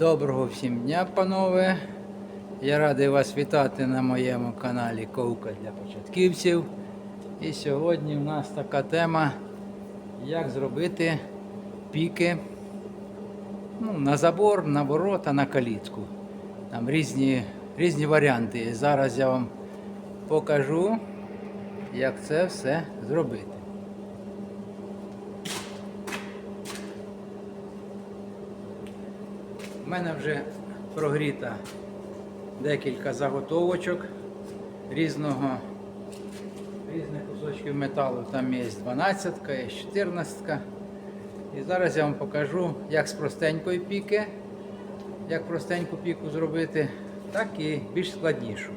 Доброго всім дня, панове. Я радий вас вітати на моєму каналі Ковка для початківців. І сьогодні у нас така тема, як зробити піки ну, на забор, на ворота, на калітку. Там різні, різні варіанти. Зараз я вам покажу, як це все зробити. У мене вже прогріта декілька заготовочок різного, різних кусочків металу. Там є 12, є 14. І зараз я вам покажу, як з простенької піки, як простеньку піку зробити, так і більш складнішу.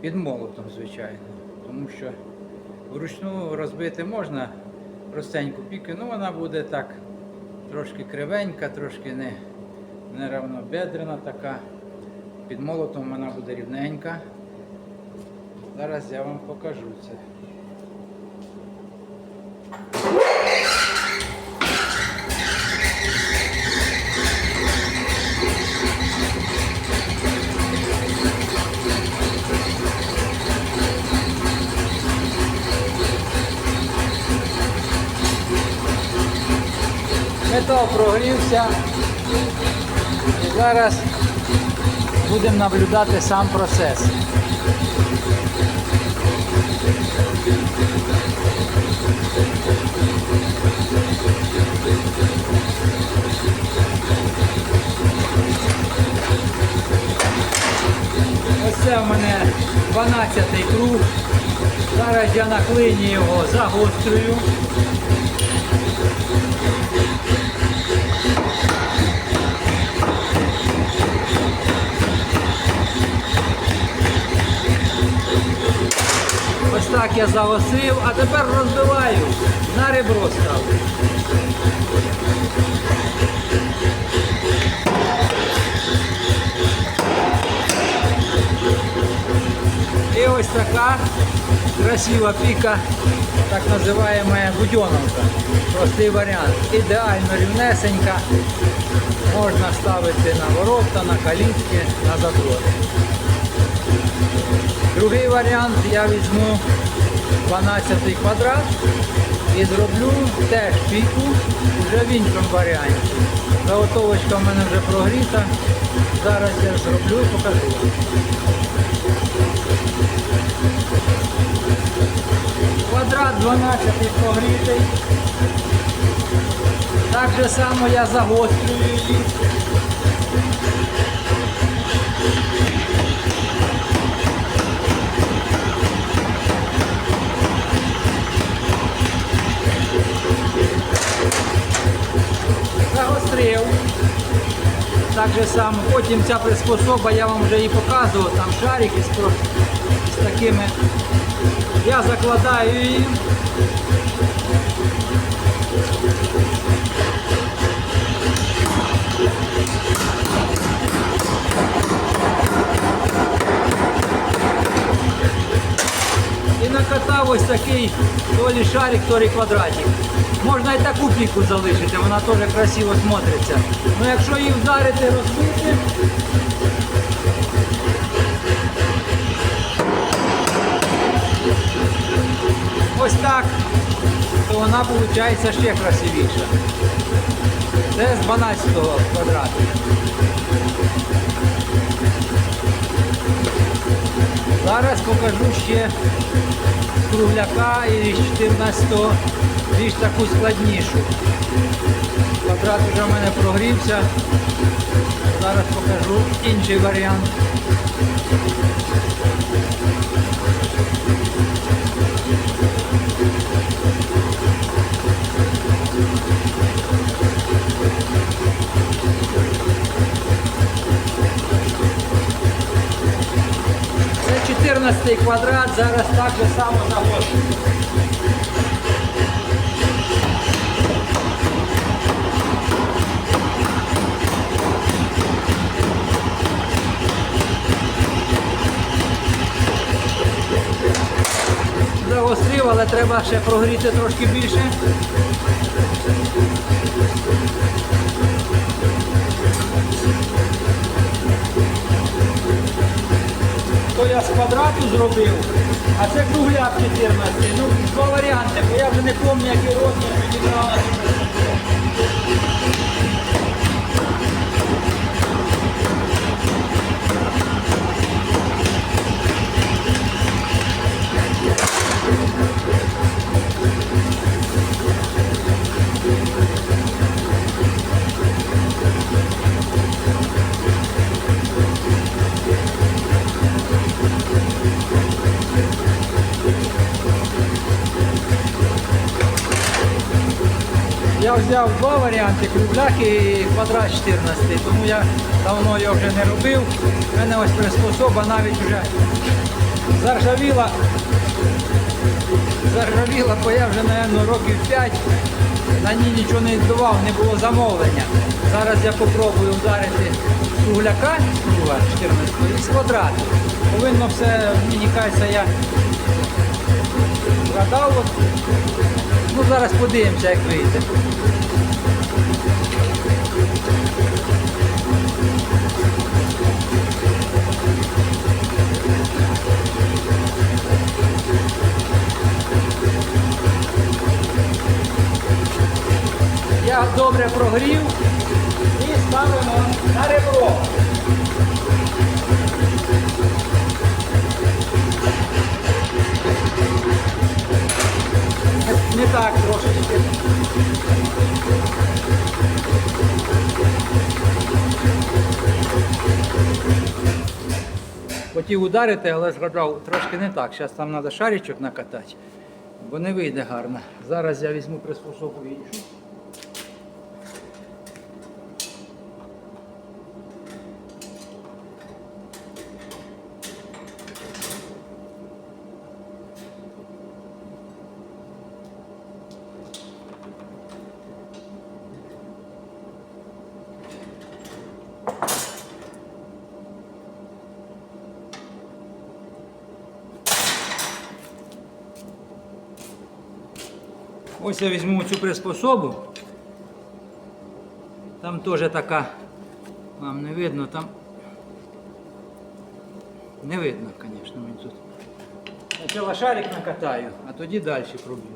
Під молотом, звичайно. Тому що вручну розбити можна простеньку піку, ну вона буде так трошки кривенька, трошки не неравнобедрена така. Під молотом вона буде рівненька. Зараз я вам покажу це. Метал прогрівся. Зараз будемо наблюдати сам процес. Ось це в мене 12-й круг. Зараз я на його загострюю. Ось так я загосив, а тепер розбиваю, на ребро ставлю. І ось така красива піка, так називаємо будьоновка. Простий варіант. Ідеально рівнесенька. Можна ставити на ворота, на калітки, на забори. Другий варіант я візьму 12 квадрат і зроблю теж піку вже в іншому варіанті. Заготовочка в мене вже прогріта. Зараз я зроблю і покажу. Квадрат 12 прогрітий. Так же само я загострюю її. Же само. Потім ця приспособа, я вам вже її показував, там шарики з, з такими. Я закладаю її. І накатав ось такий то лі шарик, то лі квадратик. Можна і таку піку залишити, вона теж красиво смотриться. Ну якщо її вдарити, розбити, ось так, то вона виходить ще красивіша. Це з 12 квадрату. Зараз покажу ще з кругляка і 14-го більш таку складнішу. Квадрат вже в мене прогрівся. Зараз покажу інший варіант. Це 14 квадрат, зараз так же само загострюю. загострів, але треба ще прогріти трошки більше. То я з квадрату зробив, а це кругляк 14. Ну, два варіанти, бо я вже не пам'ятаю, які розмір підібрав Я взяв два варіанти, кругляк і квадрат 14, тому я давно його вже не робив. У мене ось приспособа навіть вже заржавіла. Заржавіла, бо я вже, мабуть, років 5 на ній нічого не відбивав, не було замовлення. Зараз я спробую вдарити кругляка круга 14 і з квадрату. Повинно все, мені кажеться, я згадав. От. Ну зараз подивимося, як вийде. Я добре прогрів і ставимо на ребро. Не- так трошечки. Хотів ударити, але згадав трошки не так. Зараз там треба шарічок накатати, бо не вийде гарно. Зараз я візьму приспособу іншу. Ось я візьму цю приспособу. Там теж така, вам не видно, там не видно, звісно, мені тут. Спочатку шарик накатаю, а тоді далі пробую.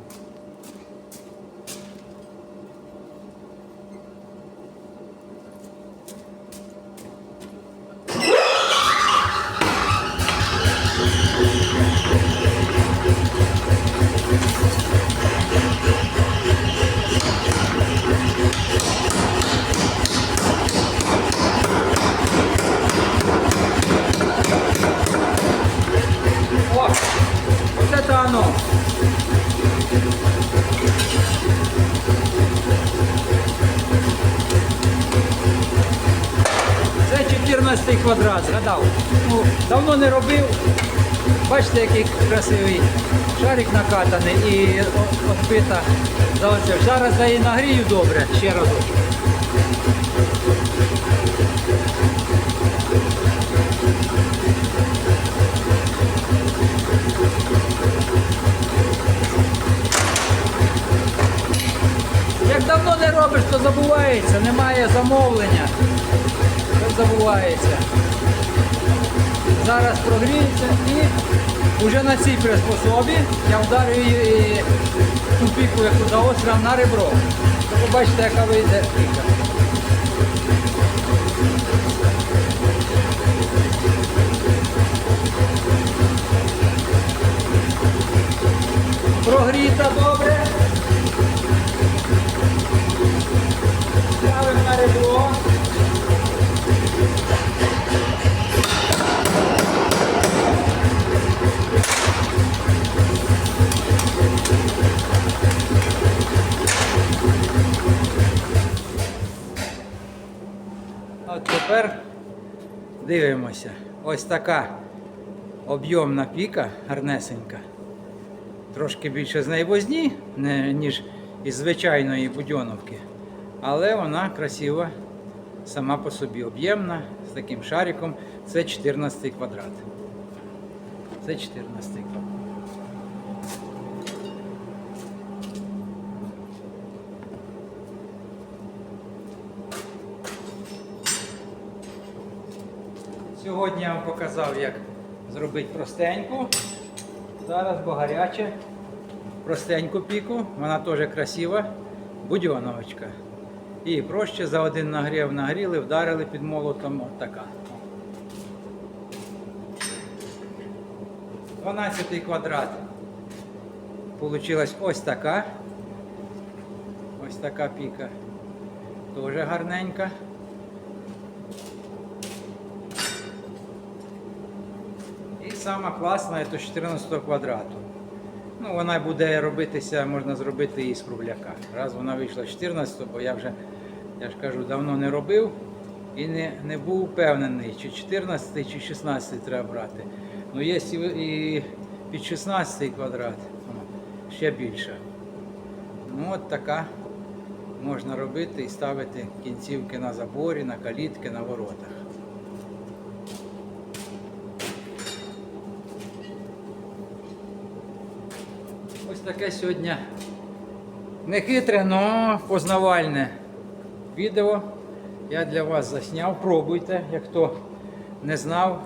Згадав. Ну, давно не робив. Бачите, який красивий шарик накатаний і оце. Зараз я її нагрію добре, ще разок. Як давно не робиш, то забувається, немає замовлення. То забувається. Зараз прогріється і вже на цій приспособі я вдарю її ту піку, яку заострям на ребро. То побачите, яка вийде піка. От тепер дивимося. Ось така об'ємна піка, гарнесенька. Трошки більше з неї ніж із звичайної будьоновки. Але вона красива сама по собі, об'ємна, з таким шариком. Це 14 квадрат. Це 14 квадрат. Сьогодні я вам показав, як зробити простеньку. Зараз, бо гаряче. Простеньку піку, вона теж красива. Будьоновочка. І проще за один нагрів нагріли, вдарили під молотом. От така. 12 квадрат. Получилась ось така. Ось така піка. Тоже гарненька. Сама класна це 14 квадрату. Ну, вона буде робитися, можна зробити і з кругляка. Раз вона вийшла 14, бо я вже, я ж кажу, давно не робив і не, не був впевнений, чи 14, чи 16 треба брати. Ну, є і під 16 квадрат, ще більше. Ну, от така можна робити і ставити кінцівки на заборі, на калітки, на воротах. Ось таке сьогодні не хитре, але познавальне відео. Я для вас засняв. Пробуйте, як хто не знав.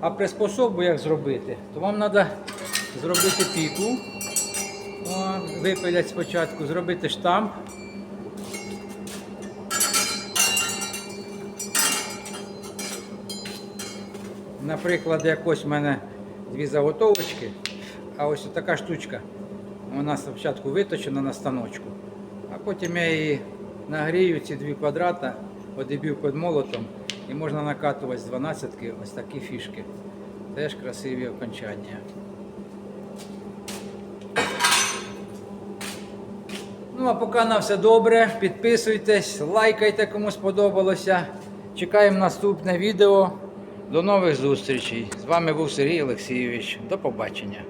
А приспособу як зробити, то вам треба зробити піку. Випилять спочатку, зробити штамп. Наприклад, якось в мене дві заготовочки, а ось така штучка. Вона спочатку виточена на станочку, а потім я її нагрію ці дві квадрата, одіб'ю під молотом і можна накатувати з 12 ось такі фішки. Теж красиві окончання. Ну а поки на все добре, підписуйтесь, лайкайте, кому сподобалося. Чекаємо наступне відео. До нових зустрічей. З вами був Сергій Олексійович. До побачення.